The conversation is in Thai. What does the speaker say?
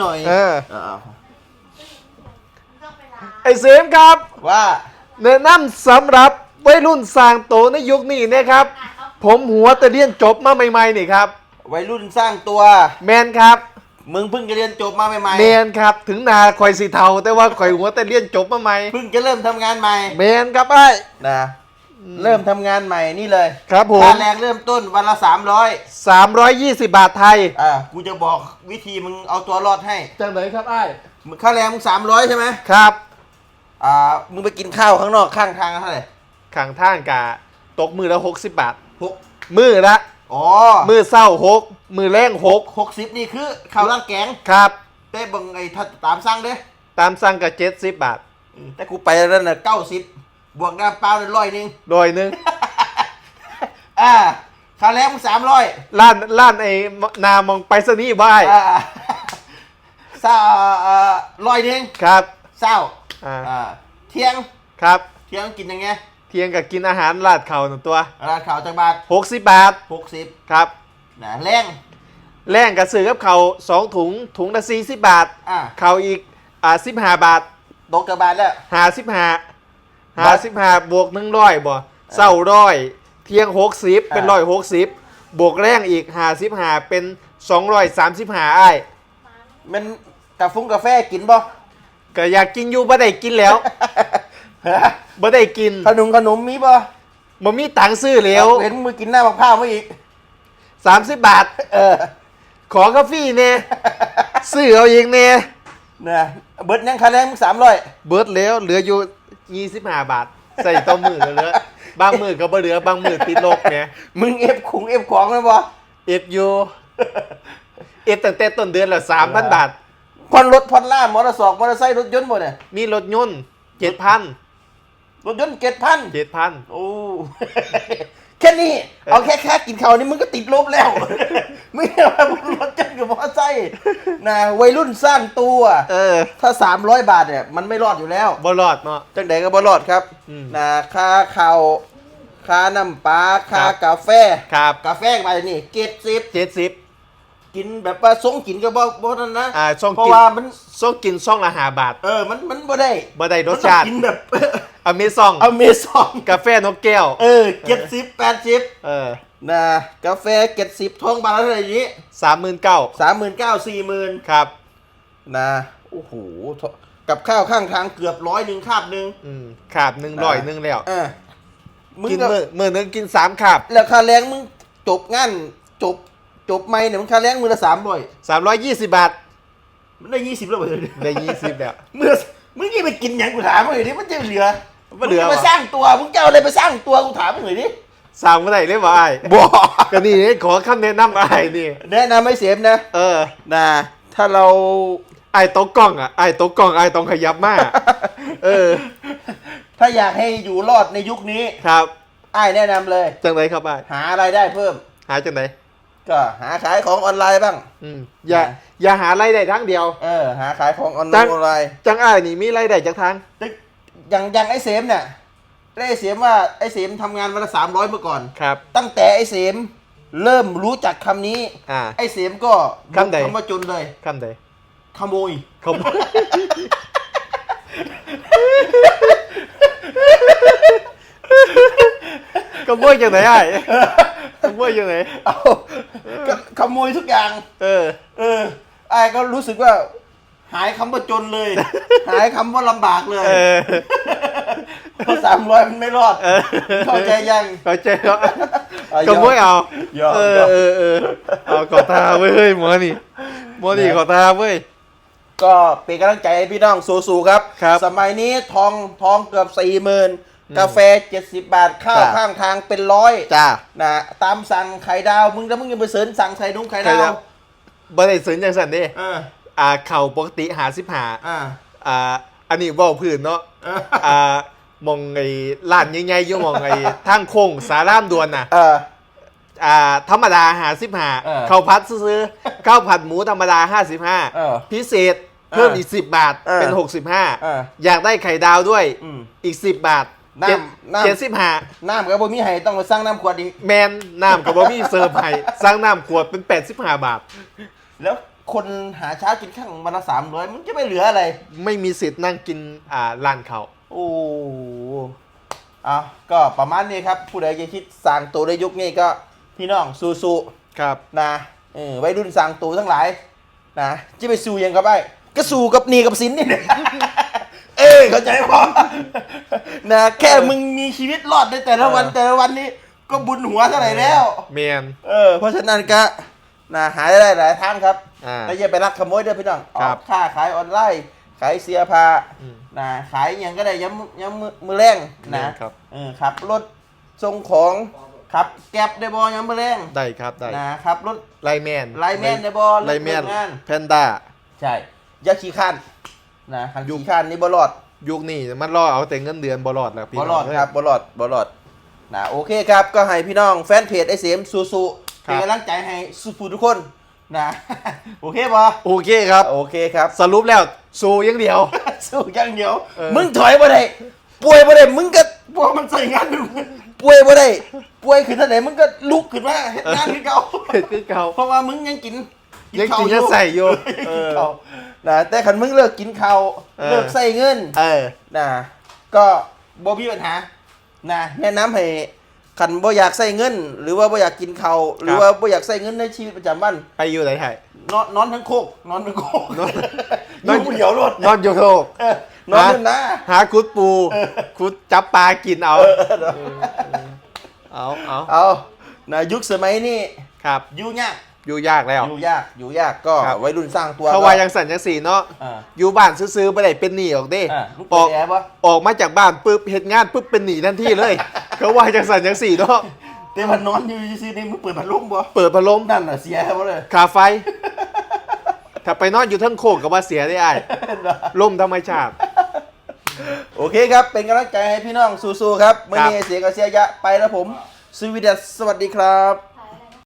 หน่อยเออเออไอ้เสียมครับ ว่าแนะนำสำหรับวัยรุ่นสร้างโตในยุคนี้นะครับ ผมหัวแต่เรียนจบมาใหม่ๆนี่ครับ วัยรุ่นสร้างตัว แมนครับ มึงเพิ่งจะเรียนจบมาใหม่แมนครับ ถึงหนาคอยสีเทาแต่ว่าคอยหัวแต่เรียนจบมาใหม่ๆเพิ่งจะเริ่มทำงานใหม่แมนครับไอ้นะ เริ่มทำงานใหม่นี่เลยครับผม ค่าแรงเริ่มต้นวันละ300 320 บาทไทยอ่ากูจะบอกวิธีมึงเอาตัวรอดให้จังไหนครับไอ้มึงค่าแรงมึง300ใช่ไหมครับอ่ามึงไปกินข้าวข้างนอกข้างทางเท่าไหร่ขังท่างกะตกมือละ60 บาท หกมือละ อ๋อมือเศร้าหกมือแรงหกหกสิบนี่คือข้าวร้านแกงครับแต่บังไอ้ถ้าตามสั่งเด้ตามสั่งกับ70 บาทอืมแต่กูไปแล้วน่ะเก้าสิบ บวกน้ำเปล่าเลยร้อยหนึ่งโดยหนึง อ่าค่าแรงมึงสามร้อยล้านล้านไอ้นามองไปสนี่บ่ายอ่าเศร้าเอ่อร้อยหนึ่งครับ เศร้าอ่า อ่าเที่ยงครับ เที่ยงกินยังไงเที่ยงกับกินอาหารลาดเขาหนึ่งตัวร้านข่าวจังบาท60บาทหกสิบครับ นะแรงแรงกับซื้อกับเขาสองถุงถุงละ40บาท อ่าเขาอีกอ่า15บาทตกจังบาทแล้วหาสิบห้า หาสิบห้าบวกหนึ่งร้อยบ่เศร้าร้อยเที่ยงหกสิบเป็นร้อยหกสิบบวกแรงอีกหาสิบห้าเป็นสองร้อยสามสิบห้าไอ้ายมันกาฟุ้งกาแฟกินบ่ก็อยากกินอยู่บ่ได้กินแล้วบ่ได้กินขนมขนมมีบ่บ่มีตังค์ซื้อแล้วเห็นมือกินหน้ามะพร้าวมาอีกสามสิบบาท เออ ขอกาแฟเน่ซื้อเอาเองเน่นะเบิดยังค่าแรงมึงสามร้อยเบิดแล้วเหลืออยู่ ยี่สิบห้าบาท ใส่ต่อมือกันเลยบางมือก็บ่เหลือบางมือติดลบเนี่ยมึงเอฟขุงเอฟของเลยบ่เอฟยูเอฟตั้งแต่ต้นเดือนละสามพันบาทผ่อนรถผ่อนล่ามอเตอร์สองมอเตอร์ไซค์รถยนต์บ่เนี่ยมีรถยนต์เจ็ดพันรถยนต์เจ็ดพันเจ็ดพันโอ้ แค่นี้ เอาแค่ค่ากินข้าวนี่มึงก็ติดลบแล้ว ไม่ใช่ว่ารถยนต์กับมอเตอร์ไซค์นะวัยรุ่นสร้างตัวเออถ้า 300 บาทเนี่ยมันไม่รอดอยู่แล้วบรอดเนาะ จังใดก็บ่รอดครับอืมนะค่าข้าวค่าน้ำปลาค่าครับ กาแฟ ครับกาแฟไปนี่เกตสิบเจ็ดสิบกินแบบว่าสงกินก็บ่บ่นั่นนะอ่าช่องเพราะกินว่ามันช่องกินช่องละห้าบาท เออ มันมันบ่ได้บ่ได้รสชาติ มันต้องกินแบบ อเมซองอเมซอนกาแฟนกแก้ว เออเจ็ดสิบแปดสิบเออนะกาแฟเจ็ดสิบทองบาทละเท่าไหร่นี้สามหมื่นเก้าสามหมื่นเก้าสี่หมื่นครับนะโอ้โหกับข้าวข้างทางเกือบร้อยหนึ่งคาบหนึ่งอืมขาบหนึ่งร้อยหนึ่งแล้วเออมึงกินก็มือมือหนึงกินสามขาบ แล้วค่าแรงมึงจบงานจบจบไม่เนี่ยมึงค่าแรงมือละสามร้อยสามร้อยยี่สิบบาทมันได้ยี่สิบแล้วเหรอได้ยี่สิบแล้วเมื่อ มึงยี่ไปกินอย่างกูถามมึงหน่อยดิมันจะเหลือมันเหลือมึงจะวะมาสร้างตัวมึงจะเอาอะไรไปสร้างตัวกูถามมึงหน่อยดิสามเมื่อไหร่ได้บ่ไอ้ายบอกก็นี่ขอคำแนะนำไอ้ายนี่ แนะนำให้เสียมนะเออนะถ้าเรา ไอ้ายโต๊ะกล้องอะไอ้ายโต๊ะกล้องไอ้ายต้องขยับมาก เออ ถ้าอยากให้อยู่รอดในยุคนี้ครับไอ้ายแนะนำเลย จังไรครับไอ้ายหาอะไรายได้เพิ่ม หาจังไร ก็หาขายของออนไลน์บ้าง อืมอย่านะอย่าหารายได้ทั้งเดียว เออ หาขายของออนไลตั้งน์ออนไลน์จังอ้ายนี่มีรายได้จากทางตึ๊กอย่างอย่างไอ้เสมเนี่ยไอ้เสมว่าไอ้เสมทำงานวันละสามร้อยเมื่อก่อน ครับ ตั้งแต่ไอ้เสมเริ่มรู้จักคำนี้ อ่า ไอ้เสมก็คำใดคำว่าจนเลย คำใดขโมยเขาก็บ่ยจังไหนไอ้ายก็บ่ยจังไหนเอา ก็ขโมยทุกอย่าง เออ เออไอ้ก็รู้สึกว่า หายคำว่าจนเลย หายคำว่าลำบากเลยเออ เพราะสามร้อยมันไม่รอดเออ เข้าใจยังเข้าใจแล้วเอาก็บ่ยเอายอมเออยอมเออเออเอาขอทาเว้ยเฮ้ยหมอนี่หมอนี่ขอทาเว้ย ก็เป็นกำลังใจให้พี่น้องสู้ๆครับ ครับ สมัยนี้ทองทองเกือบสี่หมื่น กาแฟเจ็ดสิบบาทข้าวจ้ะ ข้างทางเป็นร้อยจ้านะตามสั่งไข่ดาวมึงแล้วมึงยังไปเสริญสั่งไข่นุ่งไข่ไข่ดาดาววบ่ได้สนจังซั่นเด้เอออ่าเข่าปกติหาสิบหาอ่าอ่าอันนี้เว้าพื้นเนาะเอออ่ามองไอ้ร้านใหญ่ๆอยู่มองไอ้ทางโค้งสารามดวนน่ะ เออ อ่าธรรมดาหาสิบห้าเออข้าวผัดซื้อๆข้าวผัดหมูธรรมดาห้าสิบห้าเออพิเศษเพิ่มเอออีอีกสิบบาทเออเป็นหกสิบห้าเออ อยากได้ไข่ดาวด้วยอืม อีกสิบบาท น้ำเจ็ดน้ำเจ็ดสิบห้าน้ำกับบ่มีให้ต้องมาสร้างน้ำขวดอีกแมนน้ำกับบะมี่เซิร์ฟให้สร้างน้ำขวดเป็นแปดสิบห้าบาท แล้วคนหาเช้ากินข้างวันละสามร้อยมันจะไปเหลืออะไร ไม่มีสิทธิ์นั่งกินอ่าร้านเขาโอ้อะก็ประมาณนี้ครับผู้ใดจะคิดสร้างตัวในยุคนี้ก็พี่น้องสู้ๆครับนะเออวัยรุ่นสั่งตูทั้งหลายนะจะไปสู้ยังกับไอ้ก็สู้กับหนีกับสินนี่แหละ เออเข้าใจพอนะแค่มึงมีชีวิตรอดในแต่ละวันเออแต่ละวันนี้ก็บุญหัวเท่าไหร่แล้วแมนเออเพราะฉะนั้นก็นะหาได้หลายทางครับอ่าแต่อย่าไปรักขโมยเด้อพี่น้องอครัอบ กค่าขายออนไลน์ขายเสียผ้าอืม นะขายหยังก็ได้ย้ำย้ำมือมือแรงนะครับ เออขับรถส่งของขับแก๊บได้บอย้ำมือแรงได้ครับได้นะครับรถ ไลแมนไลแมนในบอลไลแมนเลิกงาน แพนด้าใช่อยาขี้ข้าน นะขันขี้ข้านนี่บอลอดยุคนี้มันรอเอาแต่เงินเดือนบลอดแล้วพี่บอน้ลอองดครับบอลอดบอลอดนะโอเคครับ ก็ให้พี่น้องแฟนเพจไอเสียมซูซูครับ เป็นกำลังใจให้สุฟูทุกคนนะ โอเคบอโอเคครับ โอเคครับ สรุปแล้วสู้อยังเดียว สู้อย่างเดียว เออ มึงถอยบ่ได้ป่วยบ่ได้มึงก็ป่วยมันใส่งานมึงป่วยบ่ได้ป่วยขึ้นท่าไหนมึงก็ลุกขึ้นมาเฮ็ดงานคือเก่าเผ็ดคือเก่าเพราะว่ามึงยังกิน ยังกินข้าวยังใส่อยู่เอเอออนะแต่ขันมึงเลิกกินข้าวเออเลิกใส่เงินเออนะก็บ่มีปัญหานะแนะนำให้ขันบ่อยากใส่เงิน หรือว่าบ่อยากกินข้าวหรือว่าบ่อยากใส่เงินในชีวิตประจำวันไปอยู่ไหนไทยนอนนอนทั้งโคกนอนทั้งโคกนอนนอนผู้เดียวรถนอนอยู่โลกเออนอนนั่นนะหาคุดปูคุดจับปลากินเอาเอาเอาเอานะยุคสมัยนี้ครับอยู่ยาก อยู่ยากแล้ว อยู่ยากอยู่ยากก็ครับ วัยรุ่นสร้างตัวเขาว่ายังสันยังสีเนาะอ่าอยู่บ้านซื้อๆไปได้เป็นหนี้ออกเด้อ่าลูกอเปิอดกแอร์ปะออกมาจากบ้านปุ๊บเฮ็ดงานปุ๊บเป็นหนี้ทันทีเลย เขาว่าจังสันจังสีเนาะแต่มันนอนอยู่ซีนี่มึงเปิดพัดลมบ่เปิดพัดลมนั่นน่ะเสียหมดเลยคาไฟ ถ้าไปนอนอยู่เทั้งโคกกับว่าเสียได้ไอ้ายลมธรรมชาติ โอเคครับ เป็นกำลังใจให้พี่น้องสู้ๆครับเมื่อครับนี้เสียงกับเสียยะไปแล้วผมสวีดัสสวัสดีครับ